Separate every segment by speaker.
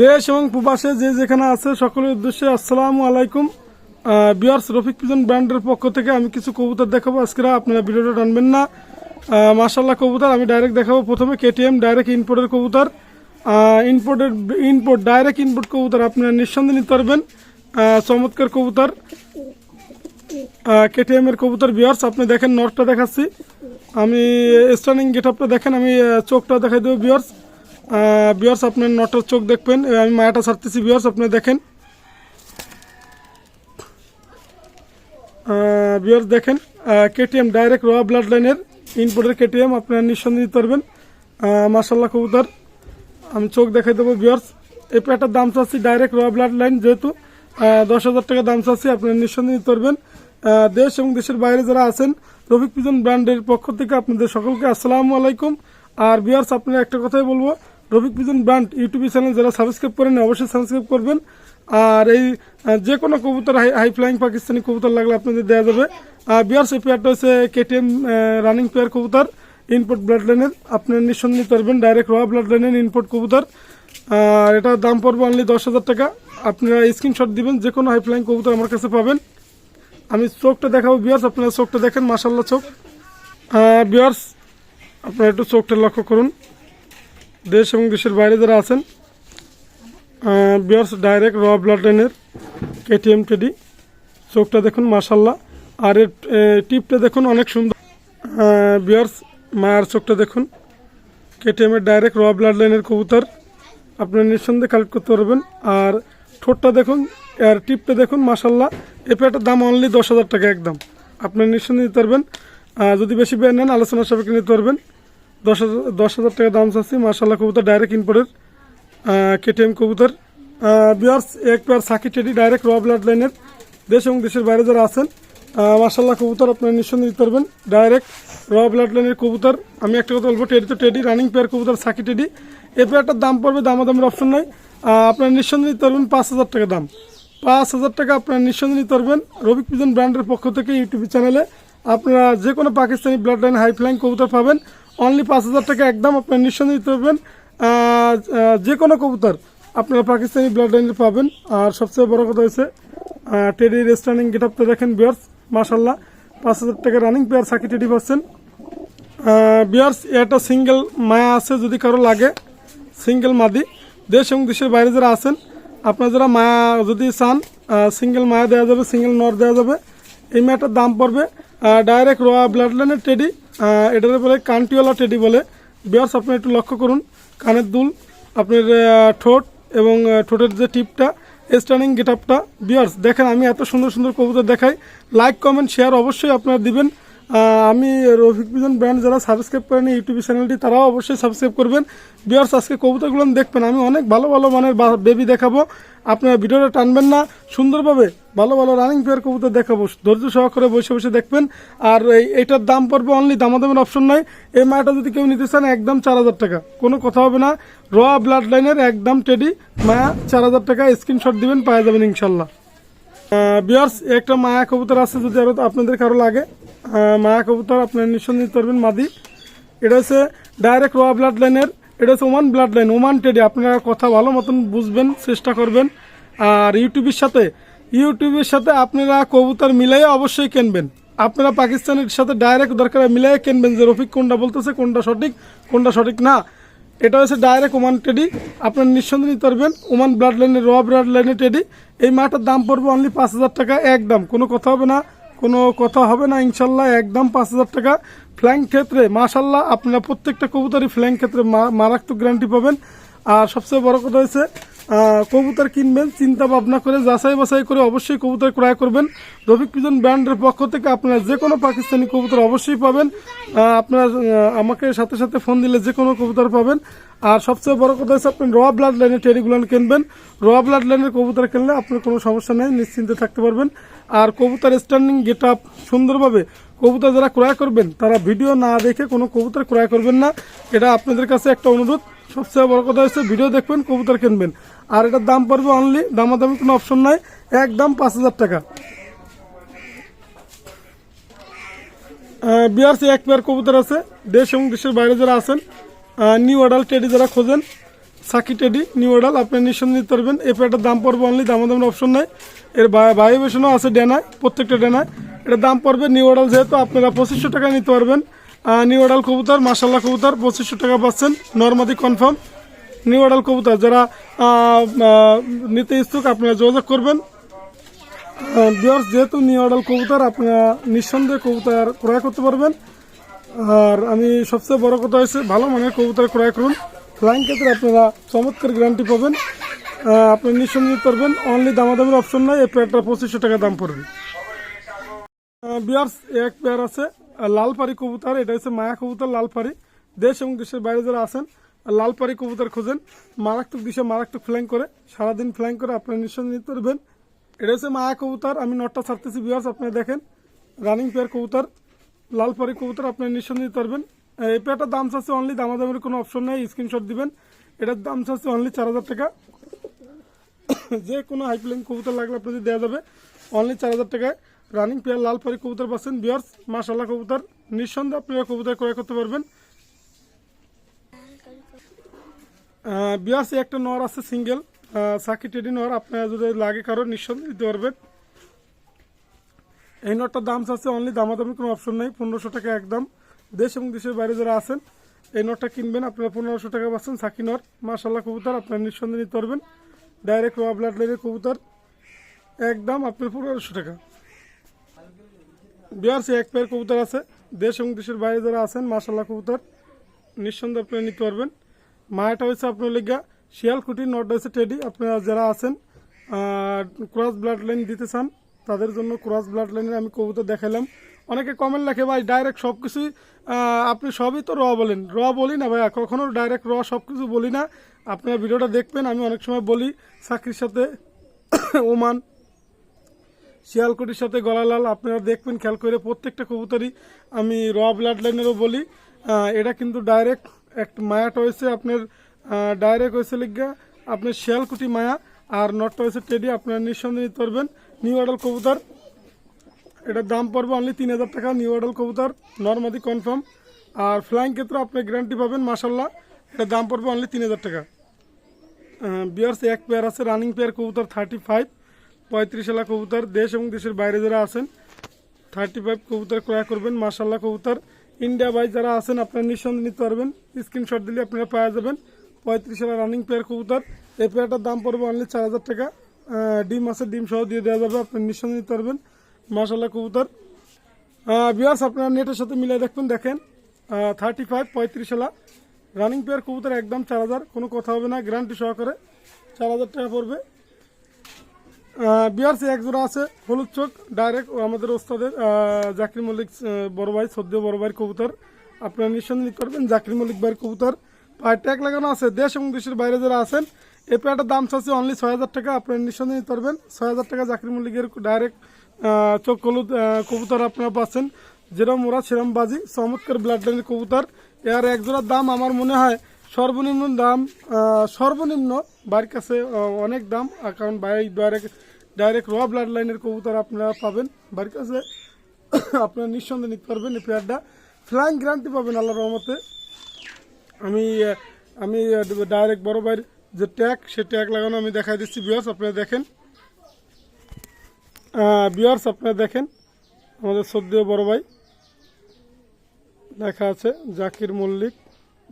Speaker 1: দেশ এবং প্রবাসে যে যেখানে আছে, সকলের উদ্দেশ্যে আসসালামু আলাইকুম। বিয়ার্স, রফিক পিজন ব্র্যান্ডের পক্ষ থেকে আমি কিছু কবুতর দেখাবো। আজকে আপনারা ভিডিওটা টানবেন না। মার্শাল্লাহ কবুতর, আমি ডাইরেক্ট দেখাবো প্রথমে কেটিএম ডাইরেক্ট ইনপোর্টের কবুতর। ইনপোর্টের ইনপোর্ট ডাইরেক্ট ইনপোর্ট কবুতর আপনারা নিঃসন্দেহে নিতে পারবেন। চমৎকার কবুতর। কেটিএম এর কবুতর, বিয়ার্স, আপনি দেখেন নটটা দেখাচ্ছি। আমি স্টার্নিং গেট আপটা দেখেন, আমি চোখটা দেখাই দেবো, বিয়ার্স। বিয়ার্স আপনার নটার চোখ দেখবেন। আমি মায়াটা ছাড়তেছি বিয়ার্স আপনি দেখেন। বিয়ার্স দেখেন। কেটিএম ডাইরেক্ট র ব্লাড লাইনের ইনপোর্টের কেটিএম আপনারা নিঃসন্দেহে নিতে পারবেন। মাসাল্লাহ কবুতর। আমি চোখ দেখাই দেবো বিয়ার্স এই প্যাটার দাম চাচ্ছি ডাইরেক্ট র ব্লাড লাইন যেহেতু দশ হাজার টাকা দাম চাচ্ছি আপনারা নিঃসন্দেহে নিতে পারবেন। দেশ এবং দেশের বাইরে যারা আছেন, রফিক পিজন ব্র্যান্ডের পক্ষ থেকে আপনাদের সকলকে আসসালামু আলাইকুম। আর বিয়ার্স আপনারা একটা কথাই বলব Rafiq pigeon brand YouTube channel যারা সাবস্ক্রাইব করেন অবশ্যই সাবস্ক্রাইব করবেন। আর এই যে কোনো কবুতর, হাই ফ্লাইং পাকিস্তানি কবুতর লাগলে আপনাদের দেওয়া যাবে। আর বিয়ার্স এই পেয়ারটা হচ্ছে কেটিএম রানিং পেয়ার কবুতর ইনপুট ব্লাড লাইনের আপনারা নিঃসন্দেহে নিতে পারবেন ডাইরেক্ট র ব্লাড লাইনের ইনপোর্ট কবুতর। আর এটার দাম পড়বে অনলি দশ হাজার টাকা। আপনারা স্ক্রিনশট দিবেন, যে কোনো হাই ফ্লাইং কবুতর আমার কাছে পাবেন। আমি চোখটা দেখাবো বিয়ার্স আপনারা চোখটা দেখেন মাসাল্লাহ চোখ। বিয়ার্স আপনারা একটু চোখটা লক্ষ্য করুন। দেশ এবং দেশের বাইরে যারা আছেন বিয়ার্স ডাইরেক্ট র ব্লাড লাইনের কেটিএম টেডি চোখটা দেখুন মাসাল্লাহ আর এর এ, টিপটা দেখুন অনেক সুন্দর। বিয়ার্স মায়ের চোখটা দেখুন। কেটিএম এর ডাইরেক্ট র ব্লাড লাইনের কবুতর আপনারা নিঃসন্দেহে কালেক্ট করতে পারবেন। আর ঠোঁটটা দেখুন আর টিপটা দেখুন মাসাল্লাহ এই প্যাটার দাম অনলি দশ হাজার টাকা একদম। আপনারা নিঃসন্দেহে নিতে পারবেন। যদি বেশি বের নেন আলোচনা সাপেক্ষে নিতে পারবেন। দশ হাজার দশ হাজার টাকা দাম চাচ্ছি। মার্শাল্লাহ কবুতর ডাইরেক্ট ইম্পোর্টের কেটিএম কবুতর। বিয়ার্স এক পেয়ার সাকি টেডি ডাইরেক্ট র ব্লাড লাইনের দেশ এবং দেশের বাইরে যারা আছেন মার্শাল্লাহ কবুতর আপনারা নিঃসন্দেহে দিতে পারবেন। ডাইরেক্ট র ব্লাড লাইনের কবুতর। আমি একটা কথা বলব, টেডি তো টেডি রানিং পেয়ার কবুতর সাকি টেডি। এই পেয়ারটার দাম পড়বে, দামাদামের অপশন নাই। আপনারা নিঃসন্দেহে নিতে পারবেন পাঁচ হাজার টাকা দাম। পাঁচ হাজার টাকা আপনারা নিঃসন্দেহে নিতে পারবেন রবিক পিজন ব্র্যান্ডের পক্ষ থেকে ইউটিউব চ্যানেলে। আপনারা যে কোনো Pakistani blood line high flying কবুতর পাবেন। অনলি পাঁচ হাজার টাকা একদম আপনারা নিঃসন্দেহে নিতে পারবেন। যে কোনো কবুতর আপনারা পাকিস্তানি ব্লাড লাইনে পাবেন। আর সবচেয়ে বড় কথা হয়েছে টেডি রেস্টার্নিং গেট আপটা দেখেন বিয়ার্স মাসাল্লাহ পাঁচ হাজার টাকা রানিং পেয়ার সাকি টেডি পাচ্ছেন বিয়ার্স একটা সিঙ্গেল মায়া আছে যদি কারও লাগে। সিঙ্গেল মাদি। দেশ এবং দেশের বাইরে যারা আছেন, আপনারা যারা মায়া যদি চান সিঙ্গেল মায়া দেওয়া যাবে সিঙ্গেল নর দেওয়া যাবে। এই মায়াটার দাম পড়বে ডাইরেক্ট র ব্লাড লাইনের টেডি এটাতে বলে কান্টিওয়ালা টেডি বলে। বিয়ার্স, আপনি একটু লক্ষ্য করুন। কানের দুল, আপনার ঠোঁট এবং ঠোঁটের যে টিপটা স্টার্নিং গেট আপটা বিয়ার্স, দেখেন, আমি এত সুন্দর সুন্দর কবুতর দেখাই। লাইক, কমেন্ট, শেয়ার অবশ্যই আপনারা দিবেন। আমি রফিক বিজন ব্র্যান্ড যারা সাবস্ক্রাইব করেন ইউটিউব চ্যানেলটি তারাও অবশ্যই সাবস্ক্রাইব করবেন। বিয়ার্স আজকে কবুতরগুলো দেখবেন, আমি অনেক ভালো ভালো মানের বেবি দেখাবো। আপনারা ভিডিওটা টানবেন না, সুন্দরভাবে ভালো ভালো রানিং পেয়ার কবুতর দেখাবো। ধৈর্য সহকারে বসে বসে দেখবেন। আর এই এইটার দাম পড়বে অনলি দামাদামের অপশন নাই এই মায়াটা যদি কেউ নিতে চান, একদম চার হাজার টাকা। কোনো কথা হবে না। র ব্লাড লাইনের একদম টেডি মায়া চার হাজার টাকা স্ক্রিনশট দিবেন, পাওয়া যাবেন ইনশাল্লাহ। বিয়ার্স একটা মায়া কবুতর আছে, যদি আরও আপনাদের কারও লাগে। মায়া কবুতর আপনার নিঃসন্দেহ করবেন মাদি। এটা হচ্ছে ডাইরেক্ট র ব্লাড লাইনের এটা হচ্ছে Oman blood line Oman teddy আপনারা কথা ভালো মতন বুঝবেন, চেষ্টা করবেন। আর ইউটিউবের সাথে ইউটিউবের সাথে আপনারা কবুতর মিলাই অবশ্যই কিনবেন। আপনারা পাকিস্তানের সাথে ডাইরেক্ট দরকার মিলাই কিনবেন যে রফিক কোনটা বলতেছে, কোনটা সঠিক কোনটা সঠিক না। এটা হচ্ছে ডাইরেক্ট ওমান টেডি আপনার নিঃসন্দেহ নিতে পারবেন, ওমান ব্লাড লাইনের র ব্লাড লাইনের টেডি এই মাটার দাম পড়বে অনলি পাঁচ হাজার টাকা, একদম। কোনো কথা হবে না। কোনো কথা হবে না, ইনশাল্লাহ একদম পাঁচ হাজার টাকা ফ্ল্যাং ক্ষেত্রে। মাশাল্লাহ, আপনারা প্রত্যেকটা কবুতরই ফ্ল্যাং ক্ষেত্রে মারাত্মক গ্যারান্টি পাবেন। আর সবচেয়ে বড় কথা হচ্ছে কবুতর কিনবেন, চিন্তা ভাবনা করে, যাচাই বাছাই করে অবশ্যই কবুতর ক্রয় করবেন। রফিক পিজন ব্র্যান্ডের পক্ষ থেকে আপনারা যে কোনো পাকিস্তানি কবুতর অবশ্যই পাবেন। আপনারা আমাকে সাথে সাথে ফোন দিলে যে কোনো কবুতর পাবেন। আর সবচেয়ে বড় কথা হচ্ছে আপনি র ব্লাড লাইনের টেরিগুলো কিনবেন। র ব্লাড লাইনের কবুতর কিনলে আপনার কোনো সমস্যা নেই, নিশ্চিন্তে থাকতে পারবেন। আর কবুতর স্ট্যান্ডিং গেট আপ সুন্দরভাবে কবুতর যারা ক্রয় করবেন, তারা ভিডিও না দেখে কোনো কবুতর ক্রয় করবেন না। এটা আপনাদের কাছে একটা অনুরোধ। সবচেয়ে বড় কথা হচ্ছে ভিডিও দেখবেন, কবুতর কিনবেন। আর এটার দাম পড়বে অনলি দামাদামি কোনো অপশন নাই, একদম পাঁচ হাজার টাকা। বিআরসি এক পেয়ার কবুতর আছে। দেশ এবং দেশের বাইরে যারা আছেন নিউ অ্যাডাল্ট টেডি যারা খোঁজেন, সাকি টেডি নিউ অর্ডাল আপনি নিঃসন্দেহে নিতে পারবেন। এই প্যাডটার দাম পড়বে অনলি দামাদামের অপশন নাই। এর বায়ু বেশনও আছে ডেনায়, প্রত্যেকটা ডেনায়। এটার দাম পড়বে নিউ অর্ডাল যেহেতু আপনারা পঁচিশশো টাকা নিতে পারবেন। নিউ অর্ডাল কবুতর মাসাল্লাহ কবুতর, পঁচিশশো টাকা পাচ্ছেন। নর্মাদি কনফার্ম নিউ অর্ডাল কবুতর, যারা নিতে ইচ্ছুক, আপনারা যোগাযোগ করবেন। বিয়ার্স যেহেতু নিউ অর্ডাল কবুতর, আপনারা নিঃসন্দেহে কবুতর ক্রয় করতে পারবেন। আর আমি সবচেয়ে বড় কথা হয়েছে ভালো মানের কবুতর ক্রয় করুন। ফ্লাইং ক্ষেত্রে আপনারা চমৎকার গ্যারান্টি পাবেন। আপনি নিঃসন্দেহ পারবেন। অনলি দামাদামের অপশন নাই, এই পেয়ারটা পঁচিশশো টাকা দাম পড়বে। বিয়ার্স এক পেয়ার আছে। আর লাল পাড়ি কবুতর, এটা হচ্ছে মায়া কবুতর লাল পাড়ি দেশ এবং দেশের বাইরে যারা আছেন আর লাল পাড়ি কবুতর খোঁজেন। মারাত্মক দিশে, মারাত্মক ফ্ল্যাং করে। সারাদিন ফ্ল্যাং করে আপনারা নিঃসন্দেহ নিতে পারবেন। এটা হচ্ছে মায়া কবুতর, আমি নটটা ছাড়তেছি বিয়ার্স আপনারা দেখেন। রানিং পেয়ার কবুতর লাল পাড়ি কবুতর, আপনারা নিঃসন্দেহ নিতে পারবেন। এই পেয়ারটার দাম চাচ্ছে অনলি দামাদামের কোনো অপশন নেই স্ক্রিনশট দিবেন। এটার দাম চাচ্ছে অনলি চার হাজার টাকা। যে কোনো হাই কবুতর লাগলে আপনাদের দেওয়া যাবে। অনলি চার হাজার টাকায়। রানিং পেয়ার লাল পাড়ি কবুতর পাচ্ছেন বিয়ার্স মাশাল্লাহ কবুতর। নিঃসন্দেহে আপনারা কবুতর ক্রয় করতে পারবেন। বিয়ার্স একটা নর আছে সিঙ্গেল সাকি টেডি নর আপনারা যদি লাগে কারও, নিঃসন্দেহে দিতে পারবেন। এই নটটার দাম চাচ্ছে অনলি দামাদামি কোনো অপশন নেই, পনেরোশো টাকা একদম। দেশ এবং দেশের বাইরে যারা আছেন, এই নটটা কিনবেন, আপনারা পনেরোশো টাকা পাচ্ছেন সাকি নর মাশাল্লাহ কবুতর, আপনারা নিঃসন্দেহে নিতে পারবেন। ডাইরেক্ট রোয়া ব্লাড লাইনের কবুতর। একদম, আপনার পনেরোশো টাকা। বিহার সে এক পেয়ার কবুতর আছে। দেশ এবং দেশের বাইরে যারা আছেন মাশাল্লাহ কবুতর, নিঃসন্দেহে আপনারা নিতে পারবেন। মায়াটা হচ্ছে আপনার লেগা শিয়ালকুটি, নট হয়েছে টেডি। আপনারা যারা আছেন ক্রস ব্লাড লাইন দিতে চান, তাদের জন্য ক্রস ব্লাড লাইনের আমি কবুতর দেখালাম অনেকে কমেন্ট লেখে, ভাই ডাইরেক্ট সব কিছুই আপনি সবই তো র বলেন। র বলি না, ভাইয়া, কখনো ডাইরেক্ট র সব কিছু বলি না। আপনারা ভিডিওটা দেখবেন, আমি অনেক সময় বলি। চাকরির সাথে, ওমান শিয়ালকুটির সাথে গলালাল আপনারা দেখবেন, খেয়াল করে প্রত্যেকটা কবুতরই আমি র ব্লাড লাইনেরও বলি। এটা কিন্তু ডাইরেক্ট একটা মায়াটা হয়েছে আপনার ডাইরেক্ট হয়েছে লিগা আপনার শিয়ালকুটি মায়া আর নটটা হয়েছে টেডি আপনারা নিঃসন্দেহে নিতে পারবেন। নিউ অডাল কবুতর, এটার দাম পড়বে অনলি তিন হাজার টাকা নিউ অডাল কবুতর নর্মাদি কনফার্ম আর ফ্লাইং ক্ষেত্রে আপনি গ্যারান্টি পাবেন মাসাল্লাহ এটার দাম পড়বে অনলি তিন হাজার টাকা। বিয়ার্স, এক পেয়ার আছে রানিং পেয়ার কবুতর থার্টি ফাইভ পঁয়ত্রিশ এলা কবুতর দেশ এবং দেশের বাইরে যারা আছেন থার্টি ফাইভ কবুতর ক্রয় করবেন। মার্শাল্লাহ কবুতর। ইন্ডিয়া বাই যারা আছেন, আপনারা নিঃসন্দেহে নিতে পারবেন। স্ক্রিনশট দিলে আপনারা পাওয়া যাবেন। পঁয়ত্রিশ এলা রানিং পেয়ার কবুতর। এই পেয়ারটার দাম পড়বে অনলি চার হাজার টাকা। ডিম আছে, ডিম সহ দিয়ে দেওয়া যাবে। আপনি নিঃসন্দেহে নিতে পারবেন। মার্শাল্লাহ কবুতর। বিয়ার্স আপনারা নেটের সাথে মিলাই দেখবেন দেখেন। থার্টি ফাইভ পঁয়ত্রিশ এলা রানিং পেয়ার কবুতর একদম চার হাজার। কোনো কথা হবে না। গ্যারান্টি সহকারে চার হাজার টাকা পড়বে। বিআরসি এক জোড়া আছে, হলুদ চোখ ডাইরেক্ট আমাদের ওস্তাদের জাকির মল্লিক বড় ভাই সদ্য বড় ভাইয়ের কবুতর। আপনারা নিঃসন্দেহে নিতে পারবেন জাকির মল্লিক ভাইয়ের কবুতর। পায়ে ট্যাগ লাগানো আছে, দেশ এবং দেশের বাইরে যারা আছেন, এই পেয়ারটার দাম চাচ্ছে অনলি ছয় হাজার টাকা, আপনারা নিঃসন্দেহে নিতে পারবেন। ছয় হাজার টাকা জাকির মল্লিকের ডাইরেক্ট চোখ হলুদ কবুতর আপনারা পাচ্ছেন। যেরম ওরা, সেরম বাজি, চমৎকার ব্লাড লাইনের কবুতর। এর এক জোড়ার দাম আমার মনে হয় সর্বনিম্ন দাম সর্বনিম্ন বাড়ির কাছে অনেক দাম কারণ বাইরে ডাইরেক্ট ডাইরেক্ট র ব্লাড লাইনের কবুতর আপনারা পাবেন। বাড়ির কাছে আপনারা নিঃসন্দেহে নিতে পারবেন এই পেয়ারটা ফ্লাইং গ্যারান্টি পাবেন আল্লাহ রহমতে। আমি আমি ডাইরেক্ট বড় ভাইয়ের যে ট্যাগ সে ট্যাগ লাগানো আমি দেখাই দিচ্ছি বিয়ার্স আপনারা দেখেন। বিয়ার্স আপনারা দেখেন। আমাদের সদ্য বড় ভাই। লেখা আছে, জাকির মল্লিক।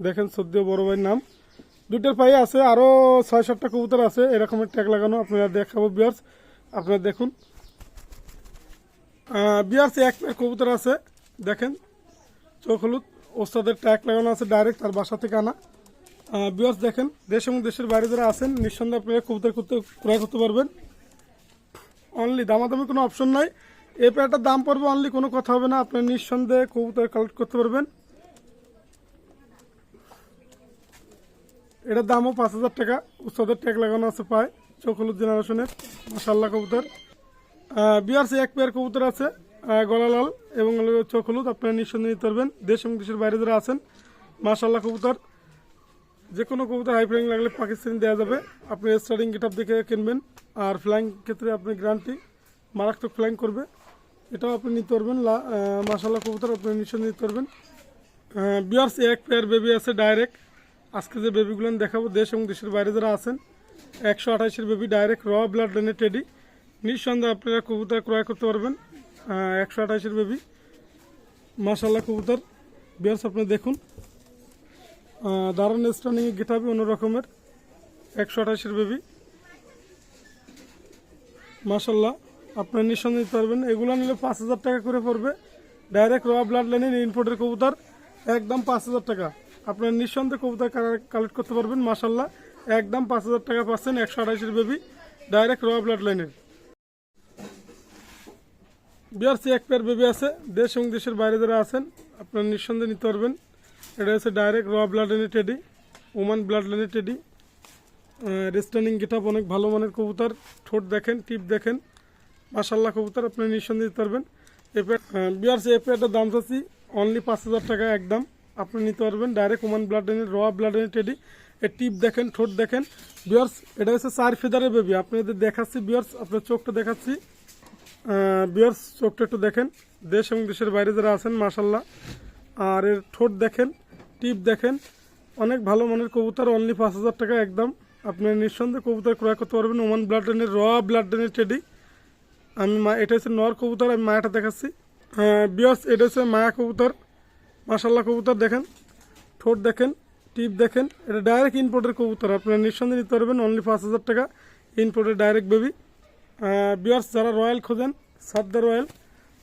Speaker 1: দেখেন সদ্য বড় ভাইয়ের নাম। দুটোর পায়ে আছে আরও ছয় সাতটা কবুতর আছে, এরকমের ট্যাগ লাগানো আপনারা দেখাবো বিয়ার্স। আপনারা দেখুন। বিয়ার্স, এক পেয়ার কবুতর আছে, দেখেন। চোখ হলুদ, ওস্তাদের ট্যাগ লাগানো আছে ডাইরেক্ট তার বাসা থেকে আনা। বিয়ার্স, দেখেন, দেশ এবং দেশের বাইরে যারা আছেন, নিঃসন্দেহে আপনারা কবুতর করতে, ক্রয় করতে পারবেন। অনলি দামাদামি কোনো অপশন নাই। এই পেয়ারটার দাম পড়বে অনলি কোনো কথা হবে না, আপনার নিঃসন্দেহে কবুতর কালেক্ট করতে পারবেন। এটার দামও পাঁচ হাজার টাকা। উৎসদের ট্যাগ লাগানো আছে পায় চোখ হলুদ জেনারেশনের মাসাল্লাহ কবুতর। বিআরসি এক পেয়ার কবুতর আছে গলা লাল এবং চোখ হলুদ, আপনারা নিঃসন্দেহে নিতে পারবেন। দেশ এবং দেশের বাইরে যারা আছেন মাসাল্লাহ কবুতর। যে কোনো কবুতর হাই ফ্লাইং লাগলে পাকিস্তানি দেওয়া যাবে। আপনি স্টার্টিং গেট আপ দেখে কিনবেন, আর ফ্লাইং ক্ষেত্রে আপনি গ্যারান্টি মারাত্মক ফ্লাইং করবে। এটাও আপনি নিতে পারবেন মাসাল্লাহ কবুতর আপনি নিশ্চয় নিতে পারবেন। বিয়ার্স এক পেয়ার বেবি আছে ডাইরেক্ট আজকে যে বেবিগুলো দেখাবো, দেশ এবং দেশের বাইরে যারা আছেন, একশো আঠাশের বেবি ডাইরেক্ট র ব্লাড লাইনের টেডি নিঃসন্দেহে আপনারা কবুতর ক্রয় করতে পারবেন একশো আঠাশের বেবি মাসাল্লাহ কবুতর। বিয়ার্স আপনি দেখুন। দারুণ স্টানিং গেট হবে অন্য রকমের একশো আঠাশের বেবি মাসাল্লাহ আপনার নিঃসন্দেহে নিতে পারবেন। এগুলো নিলে পাঁচ হাজার টাকা করে পড়বে। ডাইরেক্ট র ব্লাড লাইনের ইনপোর্টের কবুতর, একদম পাঁচ হাজার টাকা। আপনার নিঃসন্দেহে কবুতর কালেক্ট করতে পারবেন মাসাল্লাহ একদম পাঁচ হাজার টাকা পাচ্ছেন, একশো আঠাশের বেবি ডাইরেক্ট র ব্লাড লাইনের বিআরসি এক পেয়ার বেবি আছে, দেশ এবং দেশের বাইরে যারা আছেন, আপনারা নিঃসন্দেহে নিতে পারবেন। এটা হচ্ছে ডাইরেক্ট র ব্লাড লাইনের টেডি ওমান ব্লাড লাইনের টেডি রেস্টার্নিং গেট আপ অনেক ভালো মানের কবুতর, ঠোঁট দেখেন, টিপ দেখেন মাসাল্লাহ কবুতর আপনি নিঃসন্দেহে দিতে পারবেন। এ পেয়ার বিআরসি এ পেয়ারটার দাম চাচ্ছি অনলি পাঁচ হাজার টাকা একদম। আপনি নিতে পারবেন ডাইরেক্ট ওমান ব্লাড লাইনের র ব্লাড লাইনের টেডি এর টিপ দেখেন, ঠোঁট দেখেন। বিয়ার্স এটা হচ্ছে চার ফেদারের বেবি আপনাদের দেখাচ্ছি বিয়ার্স আপনার চোখটা দেখাচ্ছি। বিয়ার্স চোখটা একটু দেখেন। দেশ এবং দেশের বাইরে যারা আছেন মাসাল্লাহ আর এর ঠোঁট দেখেন, টিপ দেখেন। অনেক ভালো মানের কবুতর অনলি পাঁচ হাজার টাকা একদম। আপনি নিঃসন্দেহে কবুতর ক্রয় করতে পারবেন। ওমান ব্লাড ডেনের র ব্লাড ডেনের টেডি আমি মা, এটা হচ্ছে নর কবুতর, আমি মায়াটা দেখাচ্ছি। বিয়ার্স এটা হচ্ছে মায়া কবুতর। মাসাল্লাহ কবুতর দেখেন, ঠোঁট দেখেন, টিপ দেখেন, এটা ডাইরেক্ট ইনপোর্টের কবুতর, আপনারা নিঃসন্দেহে নিতে পারবেন অনলি পাঁচ হাজার টাকা ইনপোর্টের ডাইরেক্ট বেবি বিয়ার্স যারা রয়্যাল খোঁজেন সাদ্দা রয়্যাল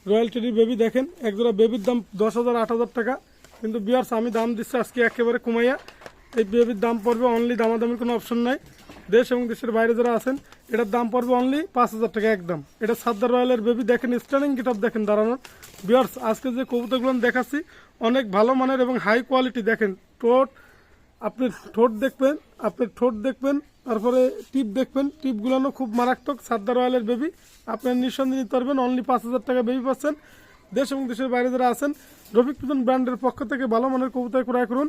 Speaker 1: রয়্যাল টেডির বেবি দেখেন, একজোড়া বেবির দাম দশ হাজার, আট হাজার টাকা। কিন্তু বিয়ার্স আমি দাম দিচ্ছি আজকে একেবারে কমাইয়া, এই বেবির দাম পড়বে অনলি দামাদামির কোনো অপশন নাই। দেশ এবং দেশের বাইরে যারা আছেন, এটার দাম পড়বে অনলি পাঁচ হাজার টাকা একদম। এটা সাদ্দার রয়্যালের বেবি দেখেন স্টার্নিং গেট দেখেন দাঁড়ানোর। বিয়ার্স আজকে যে কবুতরগুলো দেখাচ্ছি, অনেক ভালো মানের এবং হাই কোয়ালিটি দেখেন। ঠোঁট আপনি ঠোঁট দেখবেন আপনি ঠোঁট দেখবেন, তারপরে টিপ দেখবেন টিপগুলো খুব মারাত্মক। সাদ্দার রয়্যালের বেবি আপনার নিঃসন্দেহে নিতে পারবেন অনলি পাঁচ হাজার টাকা বেবি পাচ্ছেন। দেশ এবং দেশের বাইরে যারা আছেন, রফিক পিজন ব্র্যান্ডের পক্ষ থেকে ভালো মানের কবুতর ক্রয় করুন।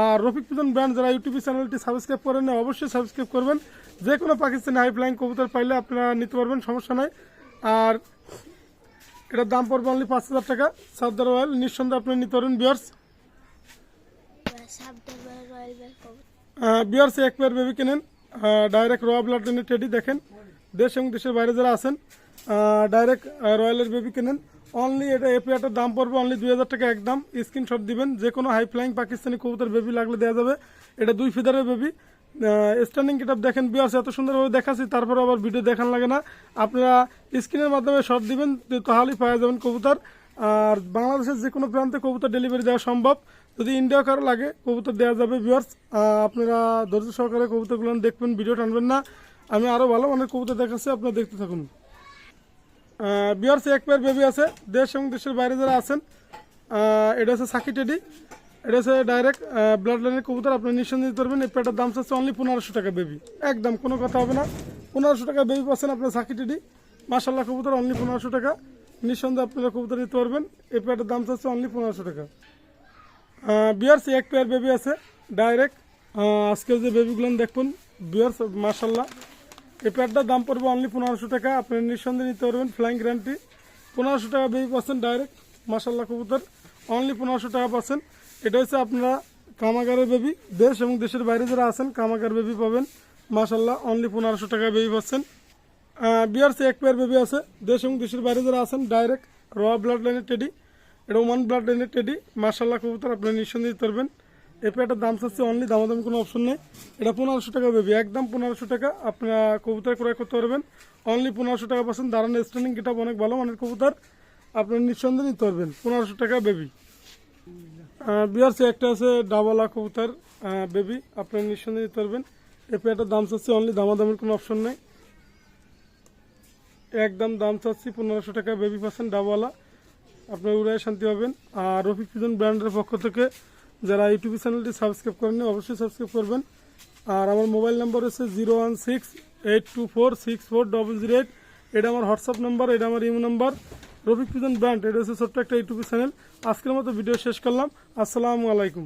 Speaker 1: আর রফিক পিজন ব্র্যান্ড যারা ইউটিউব চ্যানেলটি সাবস্ক্রাইব করেন অবশ্যই সাবস্ক্রাইব করবেন। যে কোনো পাকিস্তানি হাই ফ্লাইং কবুতর পাইলে আপনারা নিতে পারবেন, সমস্যা নাই। আর এটার দাম পড়বে অনলি পাঁচ হাজার টাকা। সাদ্দার রয়্যাল, নিঃসন্দেহে আপনি নিতে পারবেন, বিয়ার্স।
Speaker 2: রয়্যাল কবুতর
Speaker 1: বিয়ার্সি, এক পেয়ার বেবি কেনেন। ডাইরেক্ট র ব্লাড টেডি দেখেন। দেশ এবং দেশের বাইরে যারা আছেন ডাইরেক্ট রয়্যালের বেবি কেনেন। অনলি এটা এই দাম পড়বে অনলি দুই হাজার টাকা একদম। স্ক্রিনশট দিবেন যে কোনো হাই ফ্লাইং পাকিস্তানি কবুতর বেবি লাগলে দেওয়া যাবে। এটা দুই ফিদারের বেবি স্ট্যান্ডিং কিতাব দেখেন বিয়ার্স এত সুন্দরভাবে দেখাচ্ছি, তারপরে আবার ভিডিও দেখান লাগে না। আপনারা স্ক্রিনের মাধ্যমে শর্ট দিবেন তাহলেই পাওয়া যাবেন কবুতর। আর বাংলাদেশের যে কোনো প্রান্তে কবুতর ডেলিভারি দেওয়া সম্ভব। যদি ইন্ডিয়া কারও লাগে, কবুতর দেওয়া যাবে ভিউয়ার্স আপনারা ধৈর্য সহকারে কবুতরগুলো দেখবেন ভিডিও টানবেন না। আমি আরও ভালো অনেক কবুতর দেখাচ্ছি, আপনারা দেখতে থাকুন। বিয়ার্স এক পেয়ার বেবি আছে। দেশ এবং দেশের বাইরে যারা আছেন এটা হচ্ছে সাকি টেডি। এটা হচ্ছে ডাইরেক্ট ব্লাড লাইনের কবুতর আপনি নিঃসন্দেহে দিতে পারবেন। এই পেয়ারটার দাম চাচ্ছে অনলি পনেরোশো টাকা বেবি একদম কোনো কথা হবে না। পনেরোশো টাকা বেবি পাচ্ছেন আপনার সাকি টেডি। মাসাল্লাহ কবুতর অনলি পনেরোশো টাকা। নিঃসন্দেহে আপনারা কবুতর নিতে পারবেন। এই পেয়ারটার দাম চাচ্ছে অনলি পনেরোশো টাকা। বিয়ার্স এক পেয়ার বেবি আছে। ডাইরেক্ট আজকে যে বেবিগুলো দেখুন, বিয়ার্স মার্শাল্লাহ এই পেয়ারটার দাম পড়বে অনলি পনেরোশো টাকা। আপনি নিঃসন্দেহে নিতে পারবেন ফ্লাইং গ্যারান্টি পনেরোশো টাকা বেবি পাচ্ছেন ডাইরেক্ট মার্শাল্লাহ কবুতর। অনলি পনেরোশো টাকা পাচ্ছেন এটা হচ্ছে আপনারা কামাগারের বেবি দেশ এবং দেশের বাইরে যারা আছেন, কামাগার বেবি পাবেন। মার্শাল্লাহ অনলি পনেরোশো টাকা বেবি পাচ্ছেন বিয়ার্স, এক পেয়ার বেবি আছে। দেশ এবং দেশের বাইরে যারা আছেন ডাইরেক্ট র ব্লাড লাইনের টেডি এটা ওমান ব্লাড লাইনের টেডি মার্শাল্লাহ কবুতর আপনারা নিঃসন্দেহে পারবেন। এই পেয়ারটার দাম চাচ্ছে অনলি দামাদামি কোনো অপশন নেই। এটা পনেরোশো টাকা বেবি একদম পনেরোশো টাকা। আপনারা কবুতর ক্রয় করতে পারবেন। অনলি পনেরোশো টাকা পাচ্ছেন। দাঁড়ানো স্ট্যান্ডিং গেটা অনেক ভালো মানের কবুতর। আপনারা নিঃসন্দেহে নিতে পারবেন। পনেরোশো টাকা বেবি বিয়ার্স একটা আছে ডাবলা কবুতর। বেবি আপনারা নিঃসন্দেহে নিতে পারবেন। এই দাম চাচ্ছে অনলি দামাদামির কোনো অপশন নেই। একদম দাম চাচ্ছি পনেরোশো টাকা বেবি পাচ্ছেন ডাবওয়ালা আপনার উড়ায় শান্তি পাবেন। আর রফিক ব্র্যান্ডের পক্ষ থেকে যারা ইউটিউব চ্যানেলটি সাবস্ক্রাইব করেননি, অবশ্যই সাবস্ক্রাইব করবেন। আর আমার মোবাইল নাম্বার হচ্ছে zero one six eight two four six four double zero eight. এটা আমার হোয়াটসঅ্যাপ নাম্বার, এটা আমার imo number. Rafiq pigeon brand, এটা হচ্ছে ছোট্ট একটা ইউটিউব চ্যানেল। আজকের মতো ভিডিও শেষ করলাম। আসসালামু আলাইকুম।